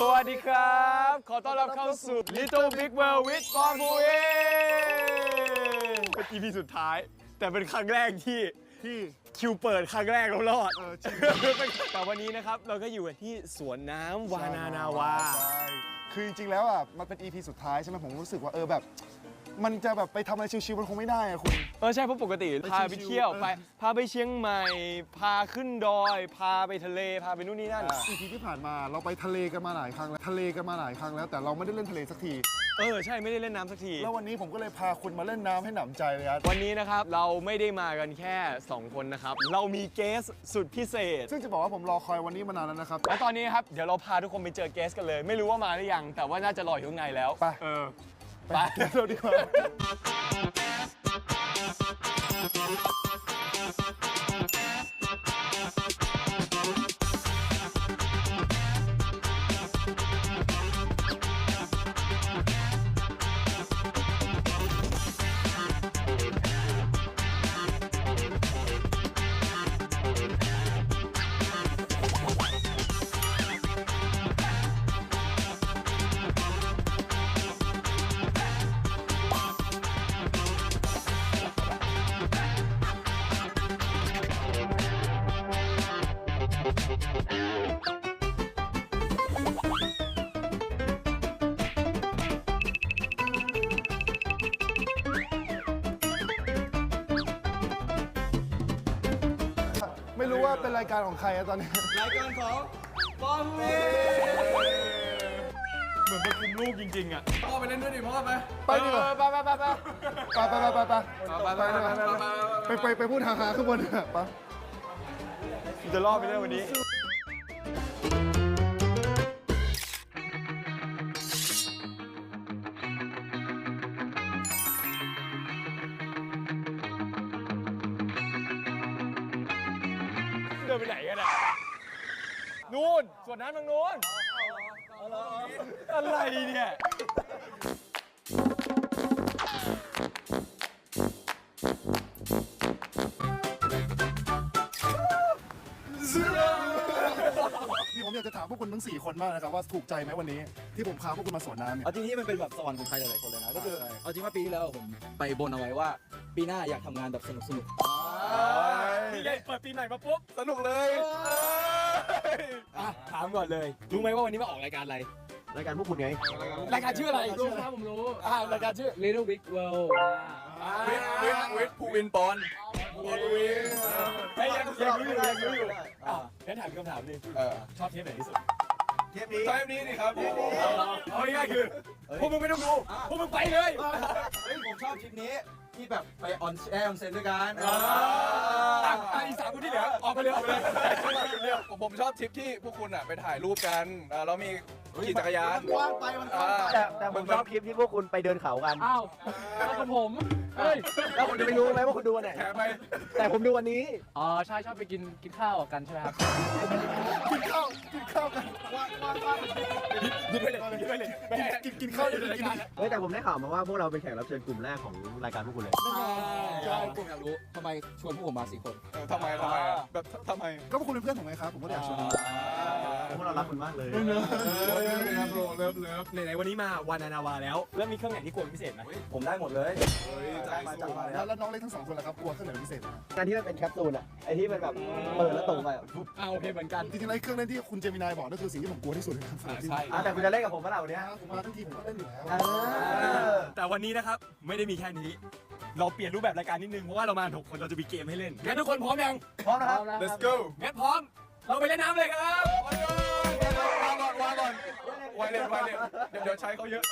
สวัสดีครับ ขอต้อนรับเข้าสู่ Little Big World with ปอนภูเอเป็น EP สุดท้าย แต่เป็นครั้งแรกที่ที่คิวเปิดครั้งแรกเรารอดเออจริง แต่วันนี้นะครับ เราก็อยู่กันที่สวนน้ำวานานาวา ใช่คือจริงๆแล้วอะ มันเป็น EP สุดท้ายใช่ไหมผมรู้สึกว่าเออแบบ มันจะแบบไปทำอะไรชิวๆมันคงไม่ได้อะคุณ เออใช่เพราะปกติไปพาไปชิวๆเที่ยวเออไปพาไปเชียงใหม่ พาขึ้นดอย พาไปทะเลพาไปนู่นนี่นั่น EP ที่ผ่านมาเราไปทะเลกันมาหลายครั้งแล้วทะเลกันมาหลายครั้งแล้วแต่เราไม่ได้เล่นทะเลสักที เออใช่ไม่ได้เล่นน้ำสักที แล้ววันนี้ผมก็เลยพาคุณมาเล่นน้ำให้หนำใจเลยครับวันนี้นะครับเราไม่ได้มากันแค่ 2 คนนะครับ เรามีเกสสุดพิเศษ ซึ่งจะบอกว่าผมรอคอยวันนี้มานานแล้วนะครับและตอนนี้ครับเดี๋ยวเราพาทุกคนไปเจอเกสกันเลย ไม่รู้ว่ามาหรือยังแต่ว่าน่าจะรออยู่ข้างในแล้วไป เออ ไปเดี๋ยวเราดีกว่า ไม่รู้ว่าเป็นรายการของใครอะตอนนี้ รายการของปอมเเหมือนเป็นคุมลูกจริงๆอะพ่อไปเล่นด้วยดิพ่อไปไปดีกว่าไปไปไปไปไปไปไปไปไปไปไปไปไปไปไปไปพูดหาหาข้างบนอะไปจะรอดไปได้วันนี้ ส่วนน้ำทางนู้นอะไรเนี่ยพี่ผมอยากจะถามพวกคุณทั้ง 4 คนมากนะครับว่าถูกใจไหมวันนี้ ที่ผมพาพวกคุณมาสวนน้ำเนี่ยเอาจริงที่มันเป็นแบบสวรรค์ของใครหลายๆคนเลยนะ ก็คือใช่เอาจริงว่าปีที่แล้วผมไปบนเอาไว้ว่า ปีหน้าอยากทำงานแบบสนุกสนุกนี่ไงเปิดปีใหม่มาปุ๊บ สนุกเลย อะถามก่อนเลยรู้ไหมว่าวันนี้มาออกรายการอะไร รายการพวกคุณไง รายการชื่ออะไรรู้ครับผมรู้อ่ารายการชื่อ Little Big World วิทวิทวิทภูวินปอนเฮ้ยยังยังรู้อยู่ยังรู้อยู่อะงั้นถามคำถามหนึงชอบเทปไหนที่สุดเทปนี้เทปนี้นี่ครับเอาง่ายๆคือพวกมึงไม่ต้องดูพวกมึงไปเลย เฮ้ยผมชอบทริปนี้ ที่แบบไปออนแอร์ออนเซนด้วยกันอะอะอีกสามคนที่เหลือออกไปเลยออกไปเลยผมผมชอบทริปที่พวกคุณอะไปถ่ายรูปกันอ่าแล้วมีขี่จักรยานกว้างไปมันกว้างไปแต่แต่ผมชอบคลิปที่พวกคุณไปเดินเขากัน อ้าวแล้วกับผมเฮ้ยแล้วผมจะไปรู้ไหมว่าคุณดูวันไหน แถมไปแต่ผมดูวันนี้ อ๋อใช่ชอบไปกินกินข้าวกันใช่ไหมครับ กินข้าวกินข้าวกันกว้างกว้างกว้างยิบไป เลยยิบไปเลยกินกินข้าวอยู่กินเฮ้ยแต่ผมได้ข่าวมาว่าพวกเราเป็นแขกรับเชิญกลุ่มแรกของรายการพวกคุณเลยใช่ผมอยากรู้ทำไมชวนพวกผมมาสี่คนเออทำไมทำไมอะแบบทำไมก็พวกคุณเป็นเพื่อนผมไงครับผมก็อยากชวนพวกเรารักคุณมากเลยไหนๆวันนี้มาวานานาวาแล้วแล้วมีเครื่องไหนที่กลัวเป็นพิเศษไหมผมได้หมดเลยใจมาสู้จัดมาแล้วแล้วน้องเล็กทั้งสองคนล่ะครับกลัวเครื่องไหนเป็นพิเศษไหมงานที่มันเป็นแคปซูลอะไอที่มันแบบเปิดแล้วตกไปอะอ่าโอเคเหมือนกันจริงๆแล้วเครื่องเล่นที่คุณเจมินายบอกนั่นคือสิ่งที่ผมกลัวที่สุดเลยครับใช่อะแต่คุณจะเล่นกับผมเมื่อไหร่วันเนี้ยผมมาทั้งทีผมก็เล่นอยู่แล้ว เออแต่วันนี้นะครับไม่ได้มีแค่นี้ เราเปลี่ยนรูปแบบรายการนิดนึงเพราะว่าเรามาหกคนเราจะมีเกมให้เล่นงั้นทุกคนพร้อมยังพร้อมนะครับ let's go งั้นพร้อม เราไปเล่นน้ำเลยครับวางก่อนวางก่อนไวเลยไวเลยเดี๋ยวเดี๋ยวใช้เขาเยอะ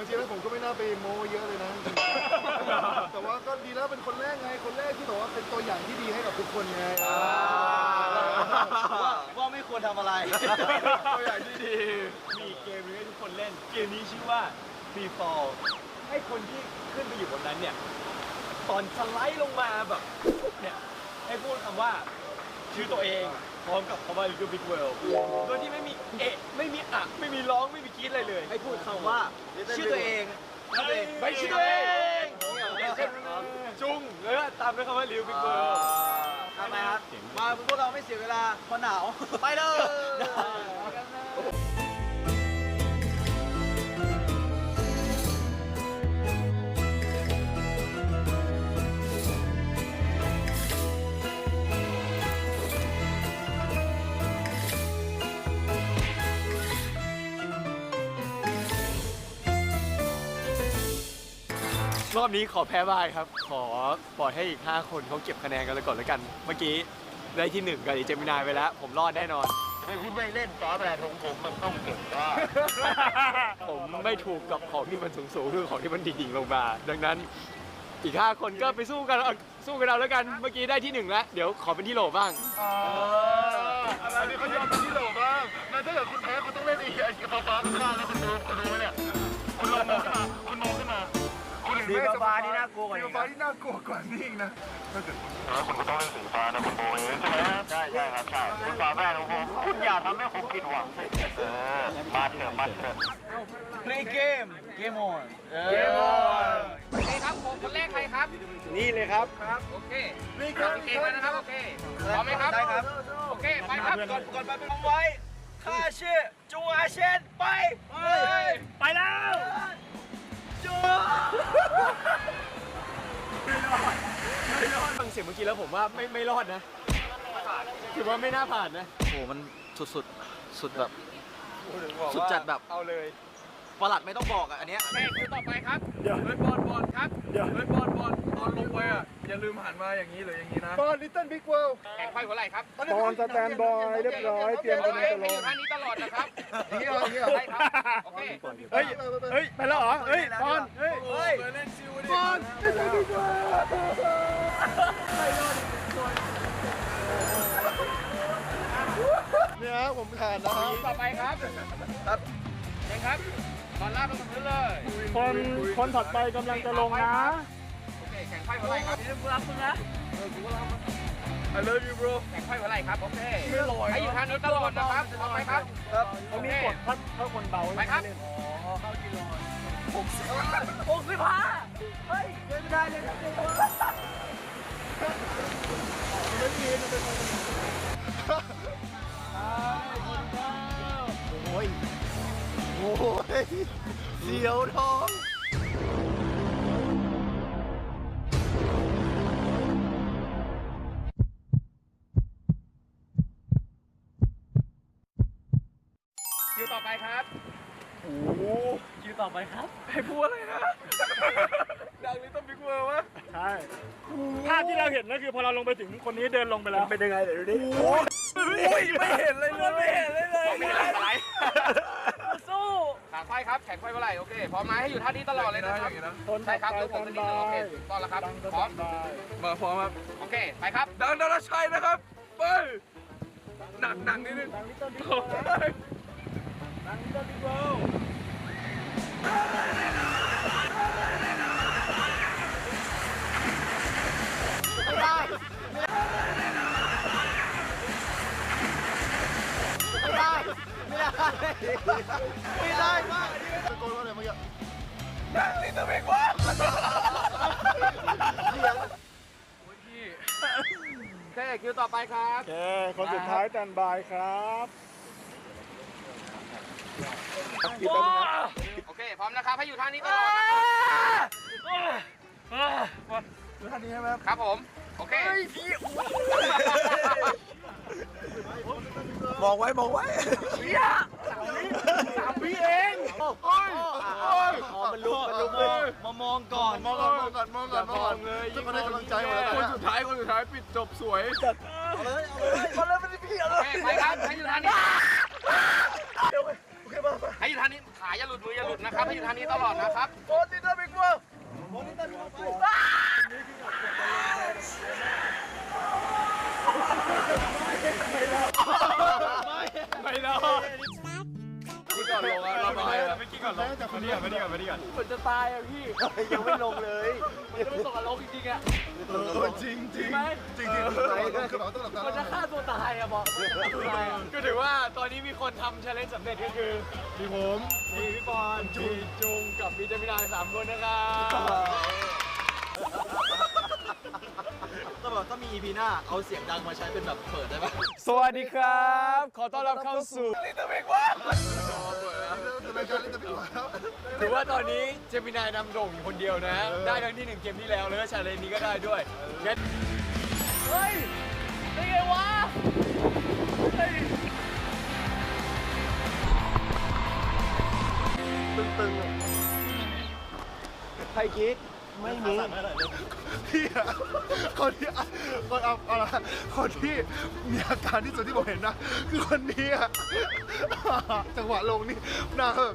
บางทีแล้วผมก็ไม่น่าไปโม้เยอะเลยนะ แต่ว่าก็ดีแล้วเป็นคนแรกไง คนแรกที่แบบว่าเป็นตัวอย่างที่ดีให้กับทุกคนไงว่าว่าไม่ควรทำอะไร ตัวอย่างที่ดี มีเกมนี้ให้ทุกคนเล่น เกมนี้ชื่อว่า Free Fall ให้คนที่ขึ้นไปอยู่บนนั้นเนี่ย ตอนสไลด์ลงมาแบบปุ๊บเนี่ยให้พูดคำว่าชื่อตัวเอง พร้อมกับคำว่า Little Big World โดยที่ไม่มีเอะไม่มีอะไม่มีร้องไม่มีกรี๊ดอะไรเลยให้พูดคำว่าชื่อตัวเองชื่อตัวเองไม่ชื่อตัวเองจุงแล้วก็ตามด้วยคำว่า Little Big World ทำไมครับมาพวกเราไม่เสียเวลาเพราะหนาวไปเลย รอบนี้ขอแพ้บายครับ ขอปล่อยให้อีก 5 คนเขาเก็บคะแนนกันเลยก่อนแล้วกัน เมื่อกี้ได้ที่ 1กับอีเจมินายไปแล้ว ผมรอดแน่นอนไม่คุณไม่เล่นซอสแบรนด์ของผมมันต้องเก่งก็ผมไม่ถูกกับของที่มันสูงสูงๆหรือของที่มันดิ่งๆลงมา ดังนั้นอีก 5 คนก็ไปสู้กันเอาสู้กันเอาแล้วกัน เมื่อกี้ได้ที่1แล้ว เดี๋ยวขอเป็นที่โหลบ้างอันนี้เขายอมเป็นที่โหลบ้างแล้วถ้าเกิดคุณแพ้คุณต้องเล่นอีกไอ้ฟ้าฟ้าข้างๆแล้วคุณดูคุณดูไหมเนี่ยคุณลองมองขึ้นมา คุณมองขึ้นมาคุณเห็นไหมสีฟ้าๆนี่น่ากลัวกว่านี้สีฟ้าที่น่ากลัวกว่านี่อีกนะถ้าเกิดแล้วคุณก็ต้องเล่นสีฟ้านะคุณโบเองใช่ไหมใช่ใช่ครับใช่คุณฟ้าแม่ของผมคุณอย่าทำให้ผมผิดหวังสิเออมาเถอะมาเถอะ play game game on เกมบอลโอเคครับผมคนแรกใครครับ นี่เลยครับครับโอเคนี่ครับเก่งแล้วนะครับโอเคพร้อมไหมครับได้ครับโอเคไปครับก่อนก่อนไปเป็นไว้ข้าชื่อจูอาเชนไปไปไปแล้วจู ฟังเสียงเมื่อกี้แล้วผมว่าไม่ไม่รอดนะถือว่าไม่น่าผ่านนะ โอ้มันสุดสุดสุดแบบ สุดจัดแบบ เอาเลย ประหลัดไม่ต้องบอกอะอันเนี้ยโอเคคิวต่อไปครับเฮ้ยบอลบอลครับเฮ้ยบอลบอลตอนลงไปอะอย่าลืมหันมาอย่างนี้หรืออย่างนี้นะบอลลิตเติ้ลบิ๊กเวิลด์แข่งไขว้หัวไหล่ครับบอลสแตนบอยเรียบร้อย เตรียมโอกันเคจะลให้องยู่ท่านี้ตลอดนะครับอย่างนี้เหรออย่างนี้เหรอได้ครับโอเคเฮ้ย เฮ้ย ไปแล้วเหรอ เฮ้ยบอลเฮ้ยโอ้ยเคยเล่นซิวดิเนี่ยฮะผมขาดนะครับต่อไปครับครับเชิญครับ ตอนลากลงพื้นเลยคนคนถัดไปกำลังจะลงนะโอเคแข่งไขว้หัวไหล่ครับรับคุณนะ I love you bro แข่งไขว้หัวไหล่ครับโอเคไม่ลอยให้อยู่ท่านี้ตลอดนะครับต่อไปครับโอเคถ้าถ้าคนเบาไปครับโอ้ย โอ้ยเสียวท้องคิวต่อไปครับโอ้โหคิวคิวต่อไปครับให้พูดอะไรนะ ดังนี้ต้องบิ๊กเวอร์วะใช่ภาพที่เราเห็นก็คือพอเราลงไปถึงคนนี้เดินลงไปแล้ว เป็นยังไงเดี๋ยวดูดิโอ้ยไม่เห็นเลยเลยไม่เห็นเลยเลยไม่ได้ไหลสู้ขาไฟ ครับ แข็งไฟเมื่อไหร่โอเค พร้อมไหมให้อยู่ท่านี้ตลอดเลยนะครับทนใช่ครับไปแล้วผมจะนิ่งโอเคถูกต้องแล้วครับ พร้อม มาพร้อมครับ โอเค ไปครับ ดังดาราชัยนะครับ ไป หนักหนักนิดนึงดังลิตเติ้ลบิ๊กโอ้เวิลด์ยดังลิตเติ้ลบิ๊กเวิลด์ไม่ได้มากดังนี่ตัวเองวะโอเคคิวต่อไปครับโอเคคนสุดท้ายแตนบายครับโอเค พร้อมนะครับ ให้อยู่ท่านี้ตลอดนะครับท่านนี้ใช่ไหมครับครับผม โอเคมองไว้ มองไว้สามวิเองอ๋อมันลุกมันลุกเลย มามองก่อน มองก่อนมองก่อนมองก่อนมองก่อนเลยทุกคนให้กำลังใจหมดแล้วคนสุดท้ายคนสุดท้ายปิดจบสวยเอาเลยเอาเลยเอาเลยไม่ได้พี่เอาเลยเคไปครับให้อยู่ท่านี้ให้อยู่ท่านี้ขาอย่าหลุดมืออย่าหลุดนะครับให้อยู่ท่านี้ตลอดนะครับโอ้ติดตัวบิ๊กเวิร์ไม่รอดที่ ก่อนลงอะเราไปแล้วไม่กี้ก่อนลงมาดีก่อนมาดีก่อนมาดีก่อนเหมือนจะตายอะพี่ยังไม่ลงเลย มันจะไม่ตกนรกจริงๆอะจริงจริงไหม จริงจริงมันจะฆ่าตัวตายอะบอกมันจะฆ่าตัวตายอะก็ถือว่าตอนนี้มีคนทำชาเลนจ์สำเร็จก็คือมีผมมีพี่บอลมีจุงกับมีเจมินายสามคนนะครับต้องบอกต้องมี EP หน้าเอาเสียงดังมาใช้เป็นแบบเปิดได้ปะสวัสดีครับ ขอต้อนรับเข้าสู่ นี่ตัวเองวะถือว่าตอนนี้เจมินายนำโด่งอยู่คนเดียวนะ ได้ทั้งที่หนึ่งเกมที่แล้วแล้วก็ชาเลนจ์นี้ก็ได้ด้วยงั้นเฮ้ยได้ไงวะใครคิด ไม่มีพี่อะคนที่อะคนเอาเอาละคนที่มีอาการที่สุดที่ผมเห็นนะ คือคนนี้อะจังหวะลงนี่หน้าแบบ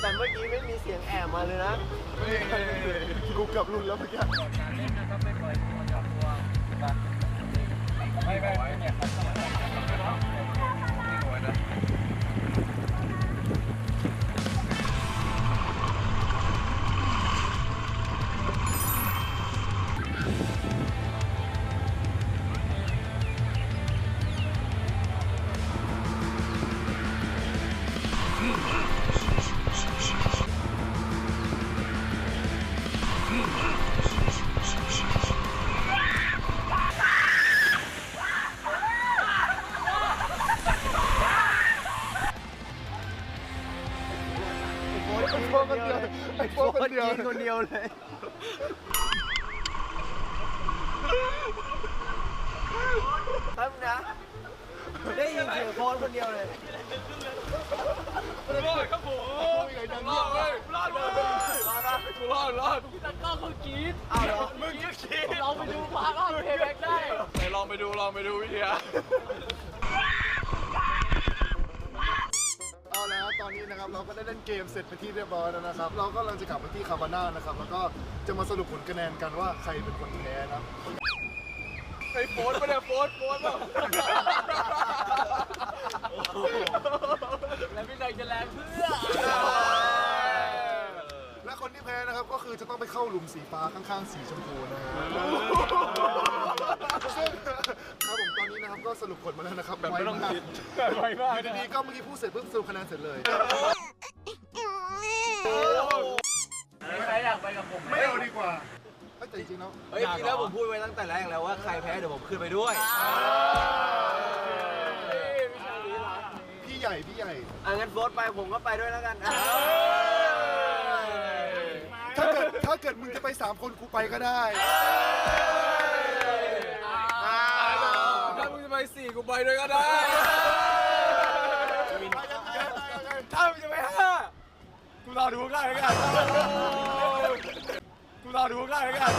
แต่เมื่อกี้ไม่มีเสียงแอบมาเลยนะกูเกือบลุดแล้วเมื่อกี้ไม่ไม่เนี่ย ยวกินคนเดียวเลยแป๊บนะ ได้ยินเสียงโฟนคนเดียวเลยรอดครับผมรอดเลยรอดเลยกูรอดรอดตะกล้องเขากรี๊ดเอาเหรอมึงก็คิดเราไปดูพาร์ทออนเพย์แบ็กได้ไหนลองไปดูลองไปดูวิทยา ตอนนี้นะครับเราก็ได้เล่นเกมเสร็จไปนที่เรียบร้อยแล้วนะครับ เราก็กำลังจะกลับไปที่คาบาน่านะครับ แล้วก็จะมาสรุปผลคะแนนกันว่าใครเป็นคนแพ้นะไอ้โฟนไม่ได้โฟนโฟนเปล่าแล้วพี่นายจะแรงเพื่อและคนที่แพ้นะครับก็คือจะต้องไปเข้าหลุมสีฟ้าข้างๆสีชมพูนะฮะซึ่งครับผมตอ นนี้นะครับก็สรุปผลมาแล้วนะครับแบบไม่ต้องคิดไวมากอยู่ดีๆก็เมื่อกี้พูดเสร็จปุ๊บสรุปคะแนนเสร็จเลยมีใครอยากไปกับผมไหมไม่เอาดีกว่าเอ้ยแต่จริงๆแล้วเฮ้ยจริงแล้วผมพูดไว้ตั้งแต่แรกแล้วว่าใครแพ้เดี๋ยวผมขึ้นไปด้วยพี่ใหญ่พี่ใหญ่อะงั้นโฟนไปผมก็ไปด้วยแล้วกันอะถ้าเกิดถ้าเกิดมึงจะไปสามคนกูไปก็ได้ ถ้ามึงจะไปสี่กูไปด้วยก็ได้ ถ้ามึงจะไปห้ากูรอดูข้างหน้แล้วกันกูรอดูข้างหน้าแล้วกัน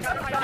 got it.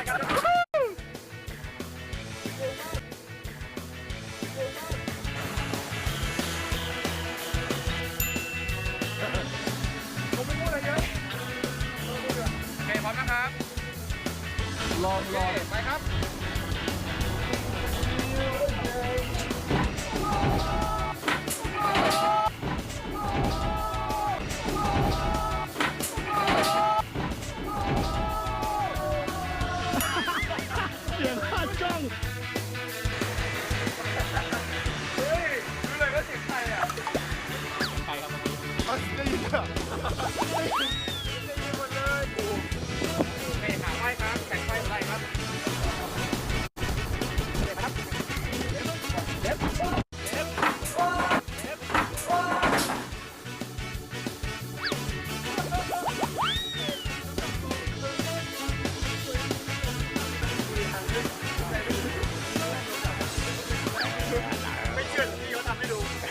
ค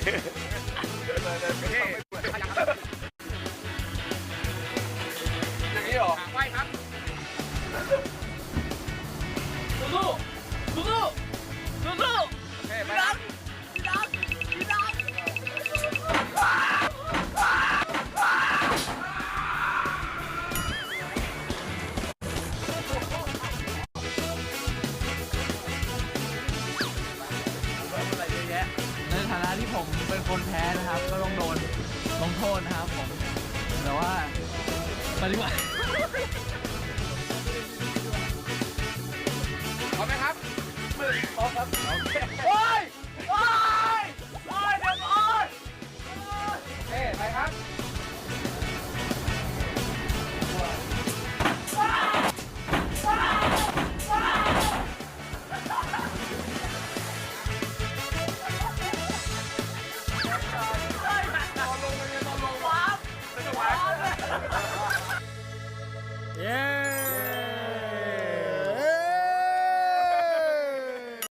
よろしくお願いします。 ครับโอ้ย